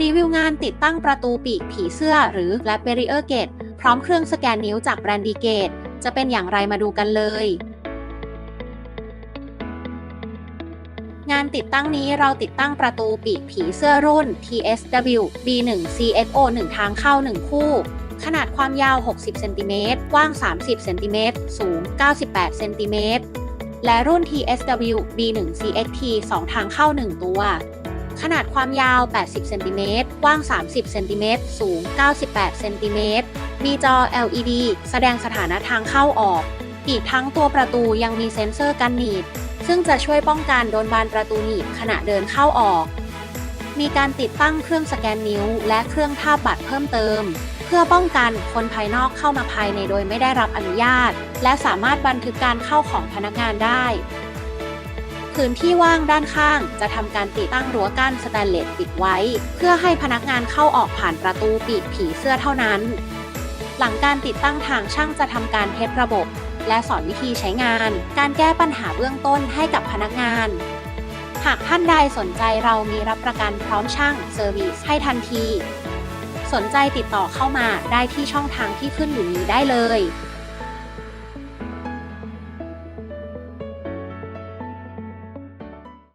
รีวิวงานติดตั้งประตูปีกผีเสื้อหรือ l a b a r r i e r Gate พร้อมเครื่องสแกนนิ้วจากแบรนด์ดีเกตจะเป็นอย่างไรมาดูกันเลย งานติดตั้งนี้เราติดตั้งประตูปีกผีเสื้อรุ่น TSW B1 CSO 1 ทางเข้า 1 คู่ ขนาดความยาว 60 เซนติเมตร กว้าง 30 เซนติเมตร สูง 98 เซนติเมตร และรุ่น TSW B1 CXT 2 ทางเข้า 1 ตัว ขนาดความยาว 80 เซนติเมตร กว้าง 30 เซนติเมตร สูง 98 เซนติเมตร มีจอ LED แสดงสถานะทางเข้าออก อีกทั้งตัวประตูยังมีเซ็นเซอร์กันหนีบ ซึ่งจะช่วยป้องกันโดนบานประตูหนีบขณะเดินเข้าออก มีการติดตั้งเครื่องสแกนนิ้ว และเครื่องทาบบัตรเพิ่มเติม เพื่อป้องกันคนภายนอกเข้ามาภายในโดยไม่ได้รับอนุญาต และสามารถบันทึกการเข้าของพนักงานได้ พื้นที่ว่างด้านข้าง จะทำการติดตั้งรั้วกั้นสแตนเลสปิดไว้ เพื่อให้พนักงานเข้าออกผ่านประตูปีกผีเสื้อเท่านั้น หลังการติดตั้งทางช่างจะทำการเทสระบบ และสอนวิธีใช้งาน การแก้ปัญหาเบื้องต้นให้กับพนักงาน หากท่านใดสนใจเรามีรับประกันพร้อมช่างเซอร์วิสให้ทันที สนใจติดต่อเข้ามาได้ที่ช่องทางที่ขึ้นอยู่นี้ได้เลย